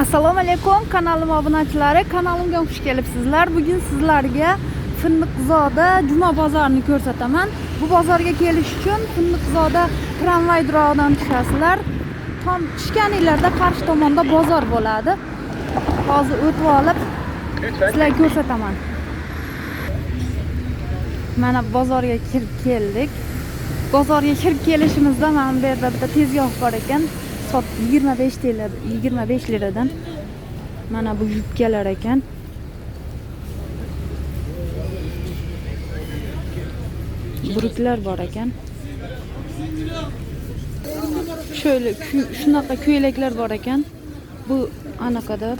assalomu alaykum kanalim obunachilari kanalimga xush kelibsizlar bugun sizlarga finniqzoda juma bozorini ko'rsataman bu bozorga kelish uchun finniqzoda tramvay durog'idan tushasizlar tom tushganinglarda qarshi tomonda bozor bo'ladi hozir o'tib olib sizlarga ko'rsataman mana bozorga kirib keldik bozorga kirib kelishimizda mana bu yerda bitta tezgoh bor ekan sot 25 TL 25 liradan mana bu yubkalar ekan. Buruklar bor ekan. Kü- shunaqa ko'ylaklar bor ekan. Bu anaqada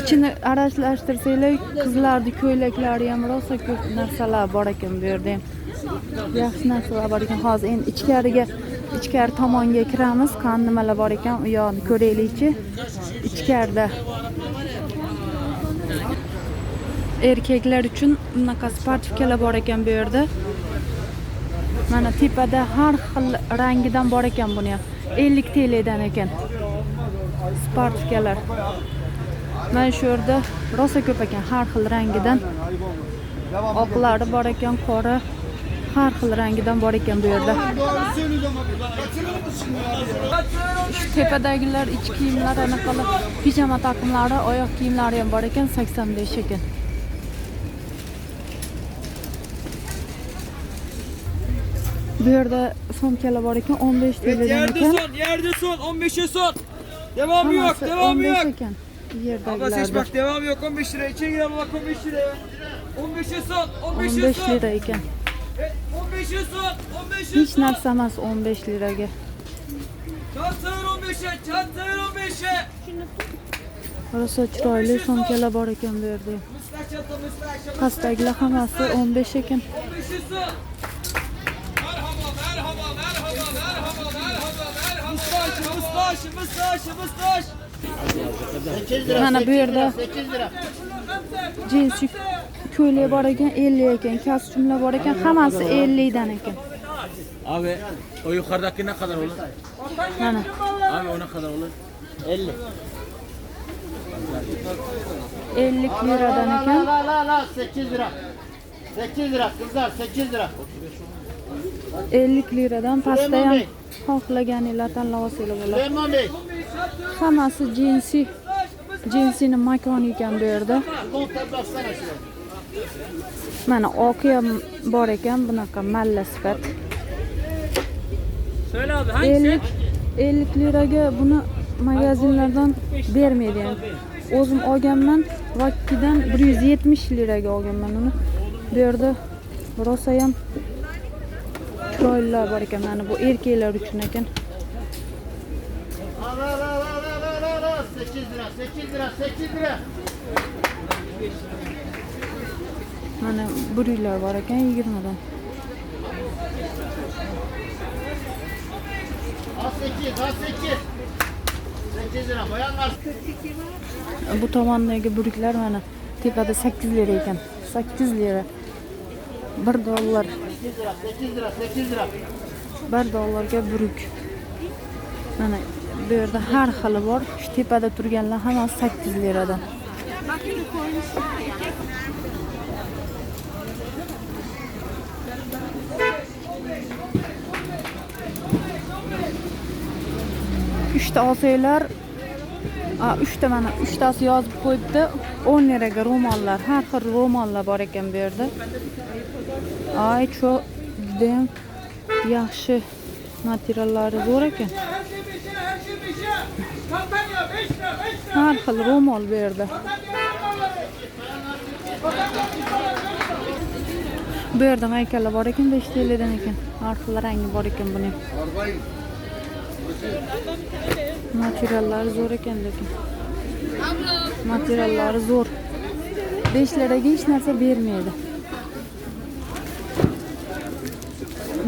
ichini aralashtirsanglar qizlarni ko'ylaklari ham rosa ko'p narsalar bor ekan bu yerda yaxshi narsalar bor ekan. Hozir endi ichkariga ichkari tomonga kiramiz. Qani nimalar bor ekan? U yoqni ko'raylikchi. İchkarida. Erkaklar uchun bunaqa sportivkalar bor ekan bu yerda. Mana tepada har xil rangidan bor ekan buni. ham 50 TLdan ekan sportivkalar mana shu yerda rosa ko'p ekan. Har xil rangidan. Oqlari bor ekan qora har xil rangidan bor ekan bu yerda shu tepadagilar ichki kiyimlar anaqalar pijama taqimlari oyoq kiyimlari ham bor ekan 85 ekan bu yerda sumkalar bor ekan 15 Evet, TL'dan yerde ekan son, yerde son. 15'e son. Devamı yok, Hammasi devamı 15 yok. ekan Abla seç yerdagilarda bak, devamı yok. 15 lira. İçeri gir bak 15 liraya. 15'e son, 15'e 15 son. lira ekan Evet, 15'e son, 15'e hech son. narsa emas 15 liraga Çantayır 15'e, çantayır 15'e. rosa chiroyli sumkalar bor ekan bu yerda pastdagilar hammasi 15 ekan 15'e son. Merhaba, merhaba, merhaba, merhaba, merhaba, merhaba. Mustaşı, mustaşı, mustaşı, mustaşı. mana bu yerda jinsi ko'ylak bor ekan 50 ekan kostyumlar bor ekan hammasi 50 dan ekan Abi o yukarıdaki ne kadar olur? mana Abi o ne kadar olur? 50. 50 liradan ekan la la la 8 lira. 8 lira kızlar 8 lira. 50 liradan pastda ham xohlaganinglar tanlab olsanglar bo'ladi hammasi jinsi jinsini makoni ekan bu yerda. Mana oqi ham bor ekan bunaqa malla sifat 50 50 liraga buni magazinlardan bermaydi yani o'zim olganman vakkidan 170 liraga olganman uni bu yerda rosa ham chiroylilar bor ekan mana bu erkaklar uchun ekan 8 lira 8 lira 8 lira. Mana buruylar bor ekan 20 dan Al 8 al 8. 8 lira bayanlar. bu tomondagi buruklar mana tepada 8 lira ekan 8 lira 1 dollar 8 lira 8 lira 8 lira. 1 dollarga buruk mana bu yerda har xili bor shu tepada turganlar hammasi 8 liradan uchta olsanglar a, uchta mana uchtasi yozib qo'yibdi 10 liraga ro'mollar har xil ro'mollar bor ekan ay shu judayam yaxshi materiallari zo'r ekan Her bir her bir. Kampanya 5 lira, 5 lira. har xil ro'mol bu yerda bu yerda maykalar bor ekan 5 TLdan ekan har xil rangi bor ekan materiallari zo'r ekan lekin materiallari zo'r. 5 liraga hech narsa bermaydi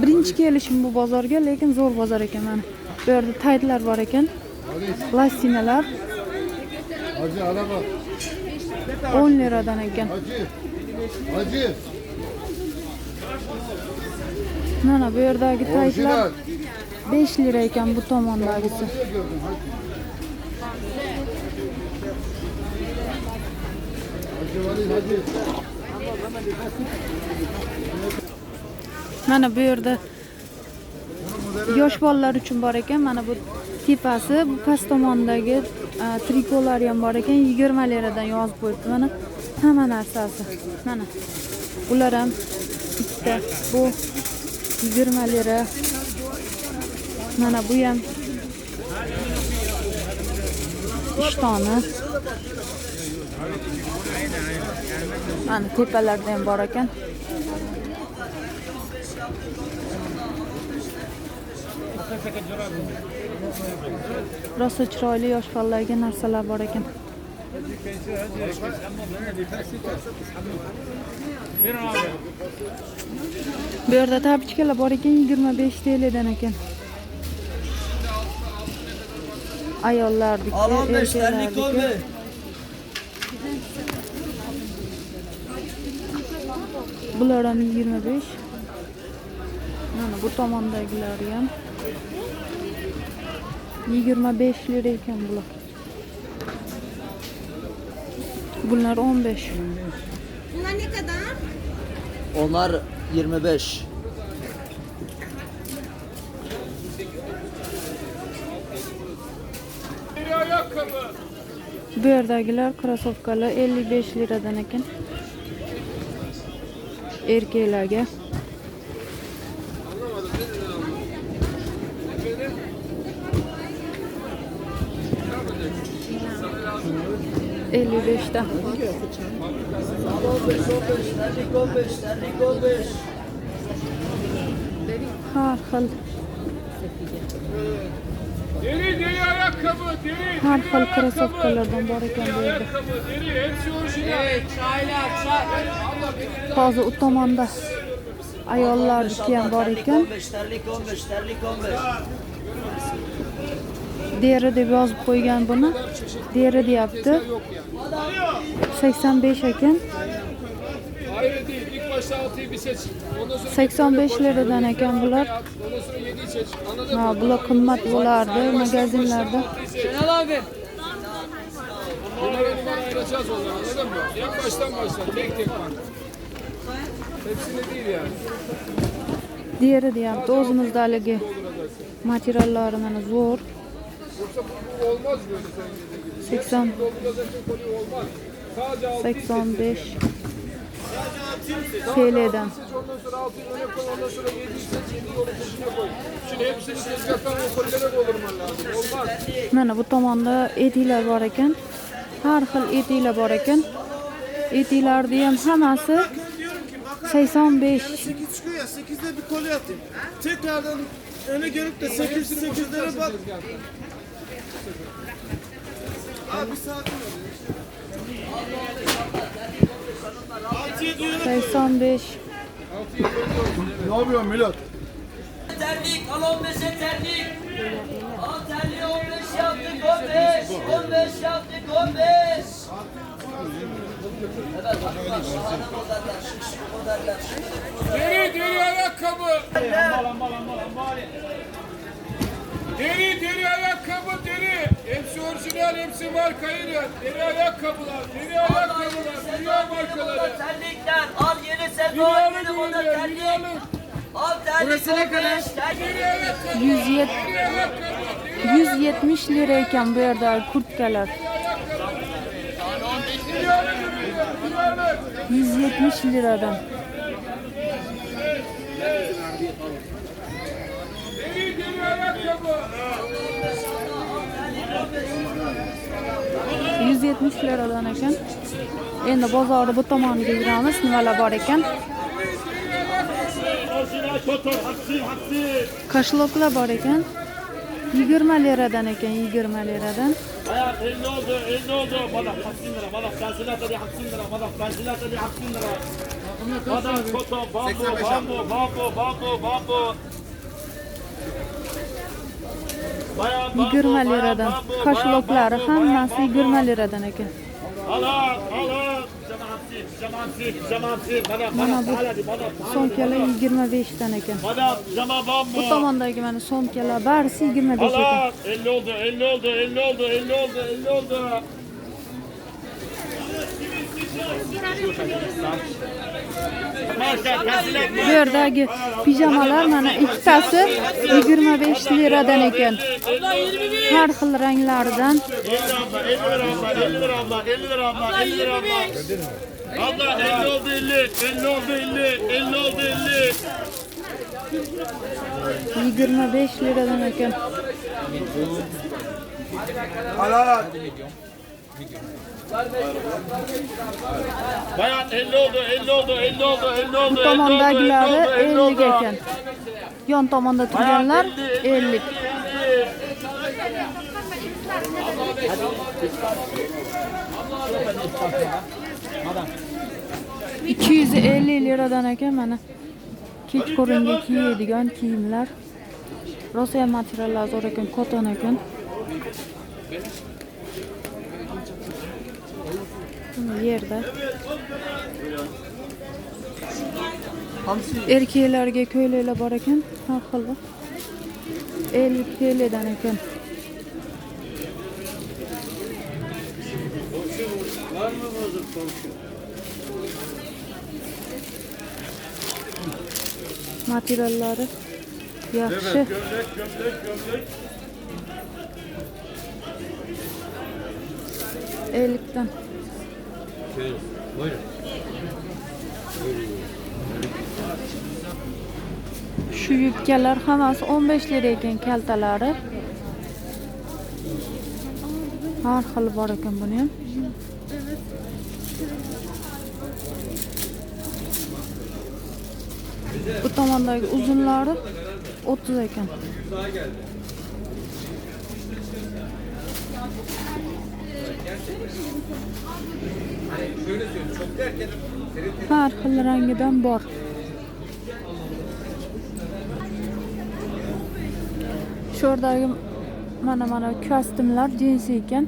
birinchi kelishim bu bozorga lekin zo'r bozor ekan mana bu yerda taytlar bor ekan plastinalar Hacı ala bak. 10 liradan ekan mana bu yerdagi taytlar. 5 lira ekan bu Vali hacı. Mana bu yerda yosh bolalar uchun bor ekan. Mana bu tepasi, bu past tomondagi a, trikolar ham bor ekan. 20 liradan yozib qo'yibdi. Mana hamma narsasi. Mana ular ham bitta. Bu 20 lira. Mana bu ham ishtoni. Mana tepalarda ham bor ekan. Rosa chiroyli yosh bolalarga narsalar bor ekan. Bu yerda tabichkalar bor ekan 25 TL'dan ekan. Ayollarniki, Al 15 terlik erkaklarniki. 15. Bular ham 25. Mana bu tomondagilar ham 25 lira ekan bular. Bunlar 15. Bunlar ne kadar? Onlar 25. Bu yerdagilar krasovkalar 55 liradan ekan. Erkeklarga. Elli beşte. 15 terlik 15 terlik 15. Har xil. Deri deri ayakkabı deri. Xil krasovkalardan bor ekan bu yerda. Ayakkabı deri hepsi orijinal. Hozir u tomonda ayollarniki ham bor Terlik ekan. 15 terlik 15 terlik 15. Deri deb yozib qo'ygan buni. Deri deyapti. 85 ekan. Ayrı değil. İlk başta altıyı bir seç. Ondan sonra 85 liradan ekan bular. Ha, bular qimmat bo'lardi magazinlarda. Numara numara ayıracağız onları anladın mı? En baştan başla. Tek tek bak. Hepsini değil yani. Deri deyapti. O'zimizda haligi materiallari mana zo'r. Yoksa bu, bu olmaz böyle sen dediğin gibi. 80 Dolduracaksın kolye olmaz. Sadece altıyı seç. 85 TL'den. Seç ondan sonra altıyı öne koy. Ondan sonra yediyi seç. Yediyi onun peşine koy. Şimdi hepsini tezgahtan o kollere doldurman lazım. Olmaz. Mana bu tomonda etiklar bor ekan. Har xil etiklar bor ekan. Etiklarni ham hammasi 85 8 çıkıyor ya 8'de bir kolye atayım. Tekrardan öne görüp de 8 8'lere bak. Abi sakin ol. 6'ya duyana 85 Ne yapıyorsun Milat? Terlik al 15'e terlik. Al terliği 15 yaptık 15. 15 yaptık 15. Evet bakın şahane modeller, şık şık modeller. Deri deri ayakkabı. Deri deri ayakkabı orijinal, hepsi marka yine. Deri ayakkabılar, deri ayakkabılar, dünya markaları. Terlikler al yeni sezon yeni ürünler, terlik. Al terlik Burası ne kadar? Deri ayakkabı, 170 deri ayakkabı, deri 170 lira ekan bu yerda kurtkalar. dünyanın ürünler, dünyanın. 170 liradan. 170 liradan ekan. Endi bozorda bu tomoniga yuramiz, nimalar bor ekan. Qashloqlar bor ekan. 20 liradan ekan, 20 liradan. Hayat 50 oldu, 50 oldu. Balık 50 lira, balık tansilatı bir 50 lira, balık tansilatı bir 50 lira. Balık koto, bambu, bambu, bambu, bambu, bambu. Bayağı bambu, 20 bayağı liradan. bambu, hammasi. 20 liradan ekan. Mana, bu somkalar 25 dan ekan. Bu tomondagi mana somkalar barisi 25 ekan. Allah, 50 oldu, 50 oldu, 50 oldu, 50 oldu, 50 yerdagi pijamalar mana ikkitasi 25 liradan ekan. Har xil ranglaridan 50 lira abla, 50 lira abla, 50 lira abla, 50 lira abla. Abla 50 oldu 50, 50 oldu 50, 50 oldu 50. 25 liradan ekan. Bayan 50 oldu, 50 oldu, 50 oldu, 50 oldu. Bu tomondagilari 50 ekan. Yon tomonda turganlar 50. ikki yuz ellik liradan ekan mana kechqurungi kiyadigan kiyimlar rosa ham materiallar zo'r ekan koton ekan Yerda erkaklarga ko'ylaklar bor ekan har xil ellik TL'dan ekan materiallari yaxshi ellikdan shu yubkalar hammasi 15 lira ekan kaltalari har xil bor ekan buni ham bu tomondagi uzunlari 30 ekan har xil rangidan bor shu yerdagi mana mana kostyumlar jinsi ekan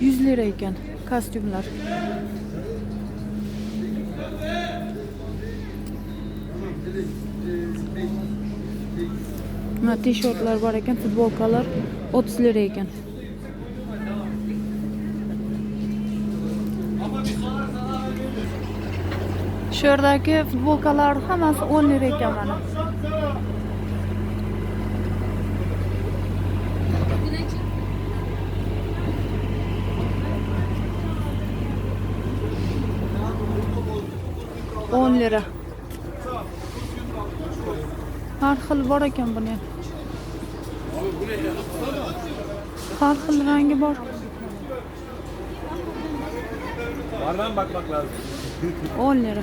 100 lira ekan kostyumlar mana tishortlar bor ekan futbolkalar 30 lira ekan yerdagi futbolkalar hammasi 10 lira ekan mana o'n lira. Har xil bor ekan buni har xil rangi bor Vardan bakmak lazım. O'n lira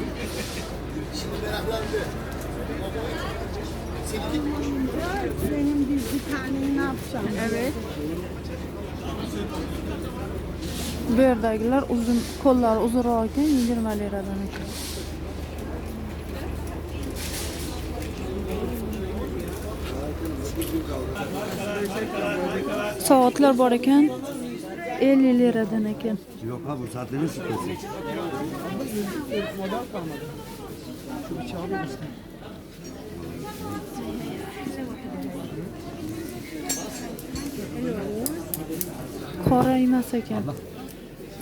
Senin biz bir tane ne yapacağım? Evet. bu yerdagilar uzun qo'llari uzunroq ekan yigirma liradan ekan soatlar bor ekan 50 liradan eken. Yok ha bu zaten sıkıntı. Koraymaz eken.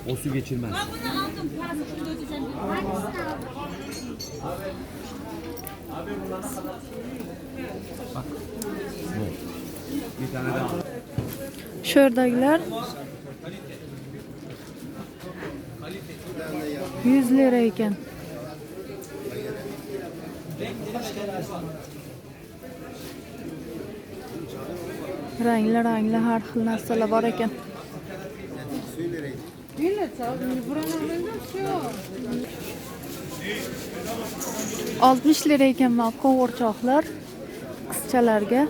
O su geçirmez. Ben bunu aldım. Parasını ödeyeceğim. Hangisini aldın? Bak. Bir tane daha. Şuradakiler 100 lirayken. rangli rangli har xil narsalar bor ekan oltmish lira ekan mana qovurchoqlar qizchalarga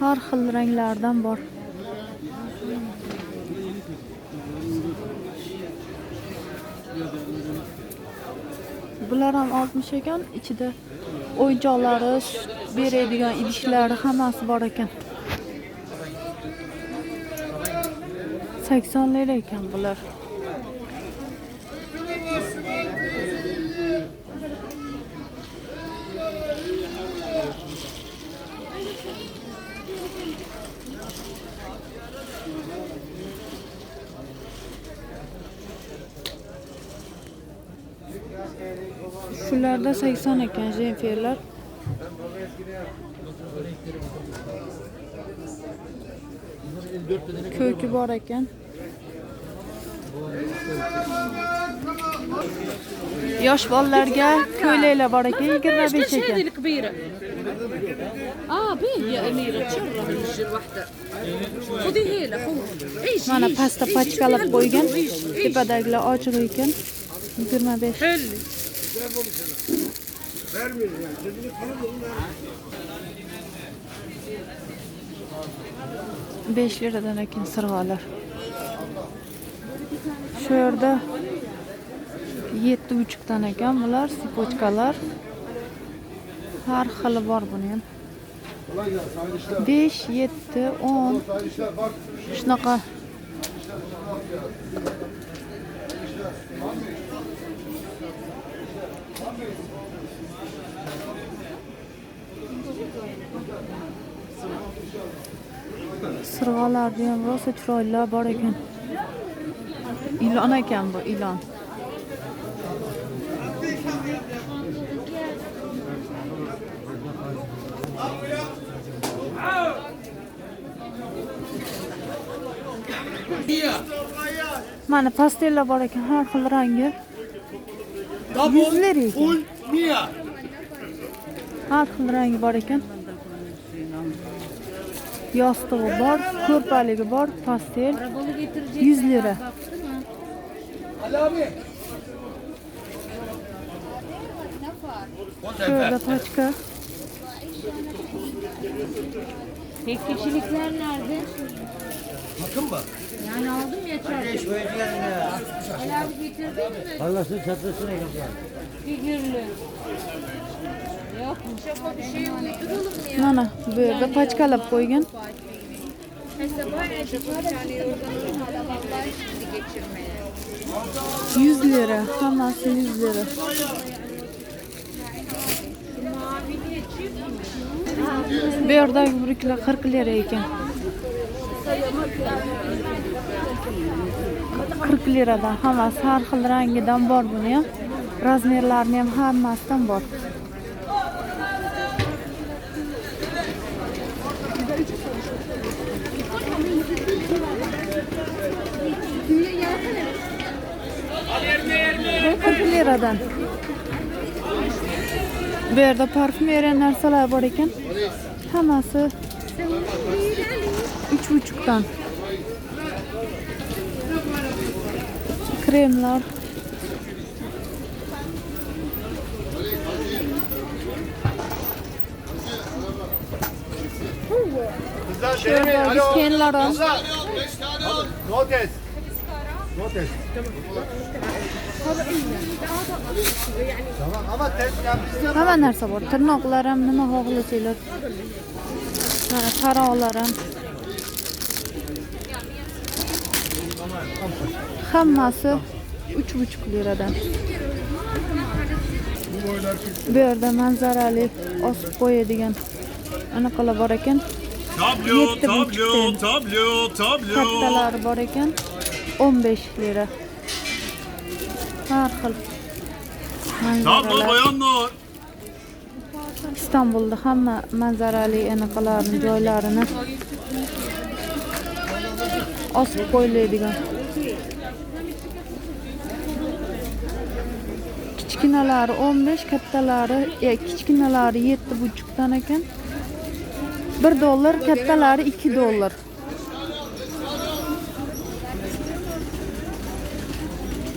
Har xil ranglardan bor. Bular ham 60 ekan, ichida o'yinchoqlari, beradigan idishlari hammasi bor ekan. 80 lira ekan bular. 80 iken jenferler. Kökü bor ekan. yosh bolalarga ko'ylaklar bor ekan yigirma besh ekan mana pastda pachkalab qo'ygan tepadagilar ochiq ekan yigirma besh Vermiyor yani. Cebini para dolu vermiyor. 5 liradan ekin sırgalar. Şurada 7,5 tane ekan bular, sipochkalar. Har xili bor buni ham. 5, 7, 10 shunaqa. Sirg'alarni ham rosa chiroylilar bor ekan. Ilon ekan bu, ilon. Mana pastellar bor ekan, har xil rangi. 100 lira ekan. Mia. Har xil rangi bor ekan. Yostig'i bor, ko'rpaligi bor, pastel 100 lira. Şöyle paçka. Tek kişilikler nerede? Bakın mı? Yani aldım ya çarşı. El abi getirdin mi? Allah'ın çatlasına gel. Figürlü. Mana bu yerda paçkalab qo'ygan. 100 lira. Hammasi 100 lira. Bu yerdagi buriklar 40 lira ekan. 40 liradan hammasi har xil rangidan bor buni ham. Razmerlarini ham hammasidan bor. 40 liradan. Bu yerda parfümeriya narsalar bor ekan. Hammasi 3,5 dan. Kremlar. Kızlar Şöyle. Kızlar. Notes. Notes. Hamma narsa bor. Tirnoqlar ham nima xohlasanglar. Mana taroqlar ham. Hammasi 3,5 liradan. Bu yerda manzarali osib qo'yadigan anaqalar bor ekan. Tablo, tablo, tablo, tablo. Kattalari bor ekan 15 lira. Har xil Tablo manzaralar. bayanlar. İstanbul'da hamma manzarali anaqalarni joylarini osib qo'yiladigan. Kichkinalari 15, kattalari, e, kichkinalari 7,5 dan ekan. 1 dollar, kattalari 2 dollar.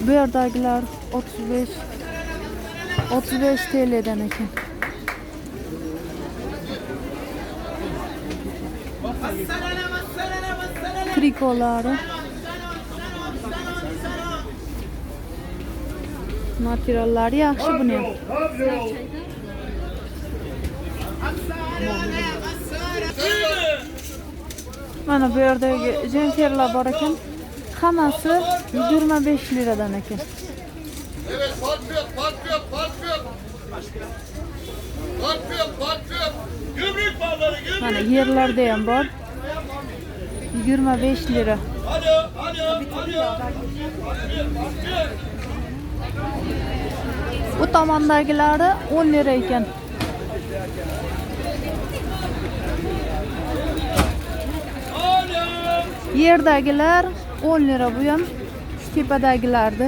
Bu yerdagilar 35 35 TL'den ekan. Trikolari. Materiallari yaxshi buni ham. Mana bu yerdagi jenferlar bor ekan. Hammasi 25 liradan ekan. Evet yok. Fark yok fark yok. Gümrük malları gümrük. Mana yerlarda ham bor. 25 lira. Hadi hadi hadi. Bu tomondagilari 10 lira ekan. Yerdagilar 10 lira bu ham. Shu tepadagilarni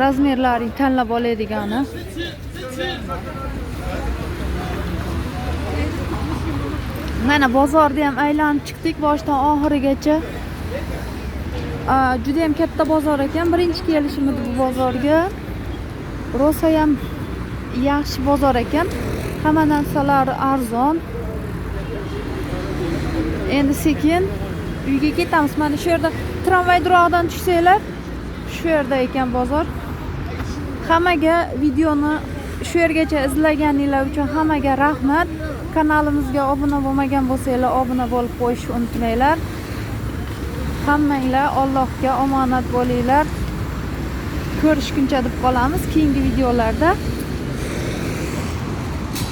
razmerlaring tanlab oladigani. Mana bozorda ham aylanib chiqdik boshidan oxirigacha. Juda ham katta bozor ekan. Birinchi kelishim edi bu bozorga. Rosa ham yaxshi bozor ekan. Hamma narsalari arzon. Endi sekin uyga ketamiz. Mana shu yerda tramvay durog'idan tushsanglar, shu yerda ekan bozor. Hammaga videoni shu yergacha izlaganinglar uchun hammaga rahmat. Kanalimizga obuna bo'lmagan bo'lsanglar, obuna bo'lib qo'yishni unutmanglar. Hammanglar Allohga omonat bo'linglar. Ko'rishguncha deb qolamiz keyingi videolarda.